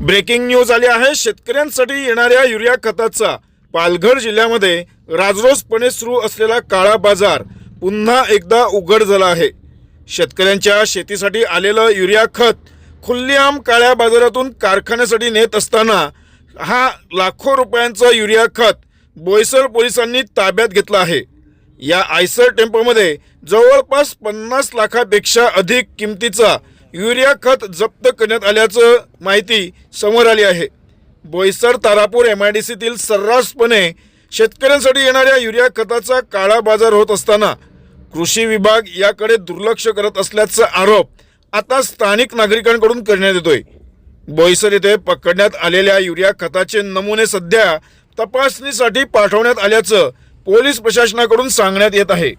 Breaking news आली आहे. शेतकऱ्यांसाठी येणाऱ्या युरिया खताचा. पालघर जिल्ह्यामध्ये राजरोसपणे सुरू असलेला काळा बाजार पुन्हा एकदा उघड झाला आहे. शेतकऱ्यांच्या शेतीसाठी आलेलं युरिया खत खुल्लीआम काळ्या बाजारातून कारखान्यासाठी नेत असताना हा लाखो रुपयांचा युरिया खत बोईसर पोलिसांनी ताब्यात घेतला आहे. या आयसर टेम्पोमध्ये जवळपास पन्नास लाखापेक्षा अधिक किमतीचा युरिया खत जप्त करण्यात आल्याचं माहिती समोर आली आहे. Boisar Tarapur M I D सीतील सर्रासपणे शेतकऱ्यांसाठी येणाऱ्या युरिया खताचा काळा बाजार होत असताना कृषी विभाग याकडे दुर्लक्ष करत असल्याचा आरोप आता स्थानिक नागरिकांकडून करण्यात येतोय. बोईसर येथे पकडण्यात आलेल्या युरिया खताचे नमुने सध्या तपासणीसाठी पाठवण्यात आल्याचं पोलीस प्रशासनाकडून सांगण्यात येत आहे.